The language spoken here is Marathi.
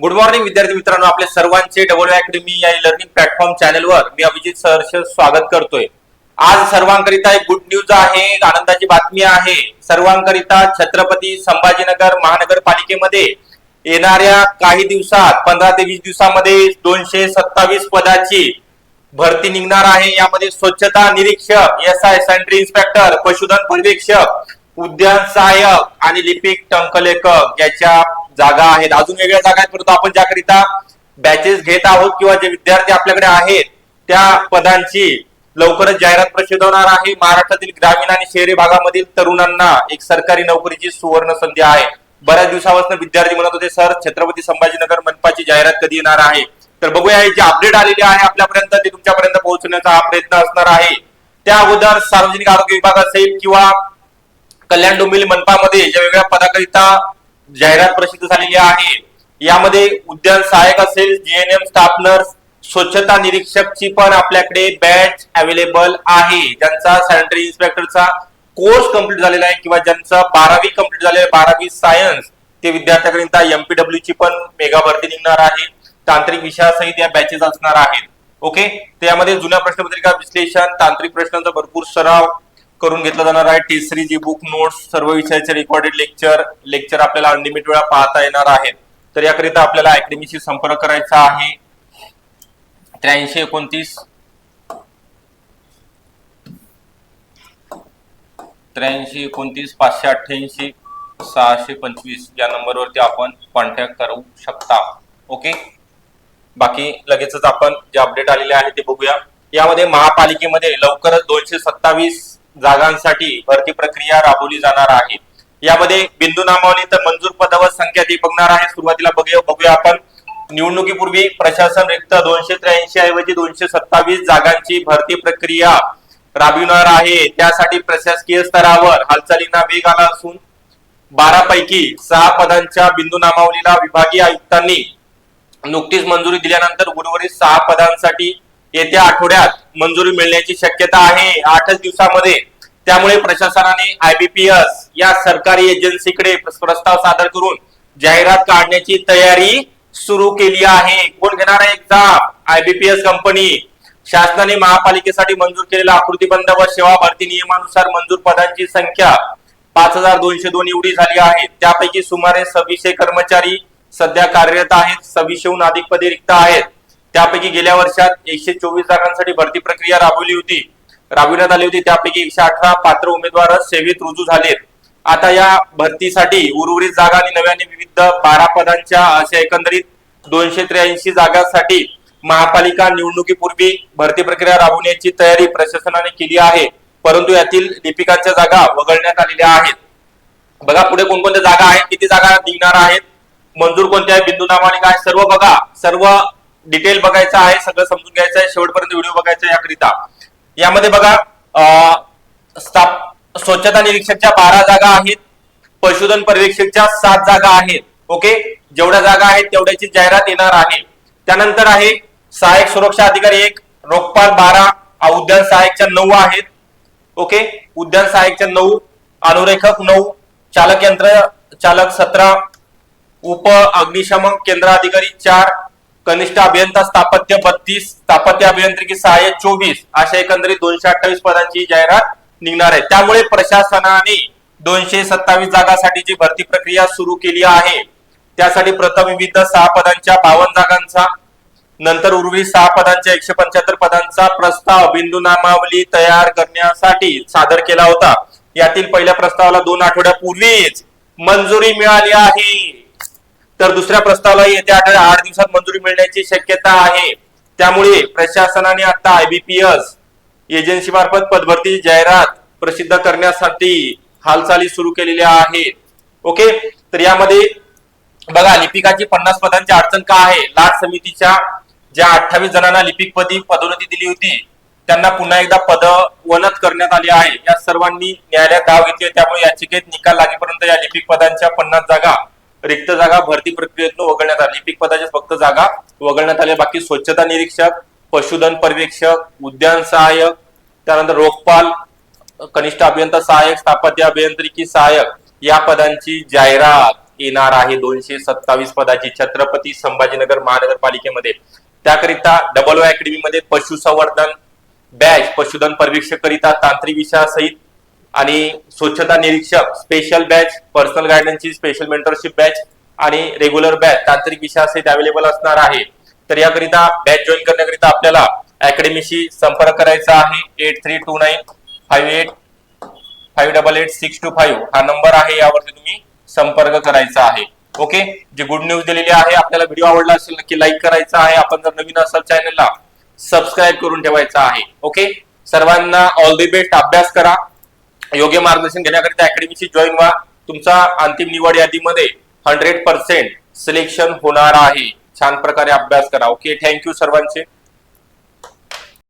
गुड मॉर्निंग विद्यार्थी मित्रांनो. आपल्या सर्वांचे डबल अकॅडमी या लर्निंग प्लॅटफॉर्म चॅनलवर मी अभिजित सहर्ष स्वागत करतोय. आज सर्वांकरिता एक गुड न्यूज आहे आनंदाची बातमी आहे. सर्वांकरिता छत्रपती संभाजीनगर महानगरपालिकेमध्ये येणाऱ्या काही दिवसात पंधरा ते वीस दिवसामध्ये दोनशे सत्तावीस पदाची भरती निघणार आहे. यामध्ये स्वच्छता निरीक्षक एस आय सेंट्री इन्स्पेक्टर पशुधन पर्यवेक्षक उद्यान सहाय्यक आणि लिपिक टंकलेखक याच्या जागा आहेत. अजून वेगळ्या जागा आहेत. परंतु आपण ज्याकरिता बॅचेस घेत आहोत किंवा जे विद्यार्थी आपल्याकडे आहेत त्या पदांची लवकरच जाहिरात प्रसिद्ध होणार आहे. महाराष्ट्रातील ग्रामीण आणि शहरी भागामधील तरुणांना एक सरकारी नोकरीची सुवर्ण संधी आहे. बऱ्याच दिवसापासून विद्यार्थी म्हणत होते सर छत्रपती संभाजीनगर मनपाची जाहिरात कधी येणार आहे? तर बघूया जी जे अपडेट आलेले आहे आपल्यापर्यंत ते तुमच्यापर्यंत पोहोचण्याचा हा प्रयत्न असणार आहे. त्या अगोदर सार्वजनिक आरोग्य विभाग असेल किंवा कल्याण डोंबिवली मनपामध्ये ज्या वेगळ्या पदाकरिता जाहिरात प्रसिद्ध झालेली आहे. यामध्ये उद्यान सहाय्यक असेल जीएनएम स्टाफ नर्स स्वच्छता निरीक्षकची पण आपल्याकडे बॅच अवेलेबल आहे. ज्यांचा सॅनिटरी इन्स्पेक्टरचा कोर्स कंप्लीट झालेला आहे किंवा ज्यांचा बारावी कंप्लीट झालेला आहे बारावी सायन्स ते विद्यार्थ्याकरिता एमपीडब्ल्यू ची पण मेगा भरती निघणार आहे. तांत्रिक विषयासहित या बॅचेस असणार आहेत. ओके त्यामध्ये जुन्या प्रश्नपत्रिका विश्लेषण तांत्रिक प्रश्नांचा भरपूर सराव करून घेतला जाणार आहे. टेसरी जी बुक नोट्स सर्व विषयाचे रेकॉर्डेड लेक्चर लेक्चर आपल्याला अनलिमिटेड वेळा पाहता येणार आहेत. तर याकरिता आपल्याला अकॅडमीशी संपर्क करायचा आहे. त्र्याऐंशी एकोणतीस. त्र्याऐंशी एकोणतीस पाचशे अठ्ठ्याऐंशी सहाशे पंचवीस या नंबरवरती आपण कॉन्टॅक्ट करू शकता. ओके बाकी लगेचच आपण जे अपडेट आलेले आहे ते बघूया. यामध्ये महापालिकेमध्ये लवकरच दोनशे सत्तावीस जागांसाठी भरती प्रक्रिया राबवली जाणार आहे. यामध्ये बिंदू नामावली तर मंजूर पदावर संख्या ती बघणार आहे. सुरुवातीला बघूया बघूया आपण. निवडणुकीपूर्वी प्रशासन रिक्त दोनशे त्र्याऐंशी ऐवजी दोनशे सत्तावीस जागांची भरती प्रक्रिया राबविणार आहे. त्यासाठी प्रशासकीय स्तरावर हालचालींना वेग आला असून बारा पैकी सहा पदांच्या बिंदू नामावलीला विभागीय आयुक्तांनी नुकतीच मंजुरी दिल्यानंतर उर्वरित सहा पदांसाठी येत्या आठवड्यात मंजुरी मिळण्याची शक्यता आहे. आठच दिवसामध्ये त्यामुळे प्रशासनाने आयबीपीएस या सरकारी एजन्सीकडे प्रस्ताव सादर करून जाहिरात काढण्याची तयारी सुरू केली आहे. कोण घेणार आहे एक्झाम? आयबीपीएस कंपनी शासनाने महापालिकेसाठी मंजूर केलेल्या आकृतीबंध व सेवा भरती नियमानुसार मंजूर पदांची संख्या पाच हजार दोनशे दोन एवढी झाली आहे. त्यापैकी सुमारे सव्वीसशे कर्मचारी सध्या कार्यरत आहेत. सव्वीसशेहून अधिक पदे रिक्त आहेत. त्यापैकी गेल्या वर्षात एकशे चोवीस जागांसाठी भरती प्रक्रिया राबवली होती. राबविण्यात आली होती. त्यापैकी एकशे अठरा पात्र उमेदवार सेवेत रुजू झालेत. आता या भरतीसाठी उर्वरित जागा आणि नव्याने विविध बारा पदांच्या अशा एकंदरीत दोनशे त्र्याऐंशी जागांसाठी महापालिका निवडणुकीपूर्वी भरती प्रक्रिया राबवण्याची तयारी प्रशासनाने केली आहे. परंतु यातील लिपिकांच्या जागा वगळण्यात आलेल्या आहेत. बघा पुढे कोणकोणत्या जागा आहेत किती जागा निघणार आहेत मंजूर कोणत्या आहे बिंदू नामाने काय सर्व बघा. सर्व डिटेल बघायचं आहे सगळं समजून घ्यायचं आहे. शेवटपर्यंत व्हिडिओ बघायचा याकरिता. यामध्ये बघा स्थाप- स्वच्छता निरीक्षकच्या बारा जागा आहेत. पशुधन पर्यवेक्षकच्या सात जागा आहेत. ओके? जेवढ्या जागा आहेत तेवढ्याची जाहिरात येणार आहे. त्यानंतर आहे सहाय्यक सुरक्षा अधिकारी एक रोखपाल बारा उद्यान सहाय्यकच्या नऊ आहेत. ओके? उद्यान सहाय्यकच्या नऊ अनुरेखक नऊ चालक यंत्र चालक सतरा उप अग्निशमन केंद्र अधिकारी चार कनिष्ठ अभियंता स्थापत्य बत्तीस स्थापत्य अभियांत्रिकी सहाय्य चोवीस अशा एकंदरीत दोनशे अठ्ठावीस पदांची जाहिरात निघणार आहे. त्यामुळे प्रशासनाने दोनशे सत्तावीस जागासाठीची भरती प्रक्रिया सुरू केली आहे. त्यासाठी प्रथम विविध सहा पदांच्या बावन्न जागांचा नंतर उर्वरित सहा पदांच्या एकशे पंच्याहत्तर पदांचा प्रस्ताव बिंदू नामावली तयार करण्यासाठी सादर केला होता. यातील पहिल्या प्रस्तावाला दोन आठवड्यापूर्वीच मंजुरी मिळाली आहे. तर दुसऱ्या प्रस्तावाला येत्या आठवड्या आठ दिवसात मंजुरी मिळण्याची शक्यता आहे. त्यामुळे प्रशासनाने आता आयबीपीएस एजन्सी मार्फत पदभरती जाहिरात प्रसिद्ध करण्यासाठी हालचाली सुरू केलेल्या आहेत. ओके? तर यामध्ये बघा लिपिकाची पन्नास पदांची अडचण का आहे? लाट समितीच्या ज्या अठ्ठावीस जणांना लिपिक पदी पदोन्नती दिली होती त्यांना पुन्हा एकदा पदवनत करण्यात आली आहे. या सर्वांनी न्यायालयात धाव घेतली त्यामुळे याचिकेत निकाल लागेपर्यंत या लिपिक पदांच्या पन्नास जागा रिक्त जागा भरती प्रक्रियेतून वगळण्यात आली. पीक पदाच्या फक्त जागा वगळण्यात आल्या बाकी स्वच्छता निरीक्षक पशुधन पर्यवेक्षक उद्यान सहाय्यक त्यानंतर रोखपाल कनिष्ठ अभियंता सहाय्यक स्थापत्य अभियांत्रिकी सहाय्यक या पदांची जाहिरात येणार आहे दोनशे सत्तावीस पदाची. छत्रपती संभाजीनगर महानगरपालिकेमध्ये. त्याकरिता डबल ओ अकॅडमी मध्ये पशुसंवर्धन बॅच पशुधन पर्यवेक्षक करिता तांत्रिक विषयासहित आणि स्वच्छता निरीक्षक स्पेशल बॅच पर्सनल गायडन्सची स्पेशल मेंटरशिप बॅच आणि रेग्युलर बॅच तांत्रिक विषयासहित अवेलेबल असणार आहे. तर याकरिता बॅच जॉईन करण्याकरिता आपल्याला अकॅडमीशी संपर्क करायचा आहे. Eight three two nine five eight five double eight six two five हा नंबर आहे यावरती तुम्ही संपर्क करायचा आहे. ओके जी गुड न्यूज दिलेली आहे आपल्याला व्हिडिओ आवडला असेल नक्की लाईक करायचा आहे. आपण जर नवीन असाल चॅनलला सबस्क्राईब करून ठेवायचा आहे. ओके सर्वांना ऑल दी बेस्ट अभ्यास करा. योग्य मार्गदर्शन घेण्याकरिता अकॅडमीशी जॉईन व्हा. तुमचा अंतिम निवड यादीमध्ये हंड्रेड पर्सेंट सिलेक्शन होणार आहे. छान प्रकारे अभ्यास करा. ओके थँक्यू सर्वांचे.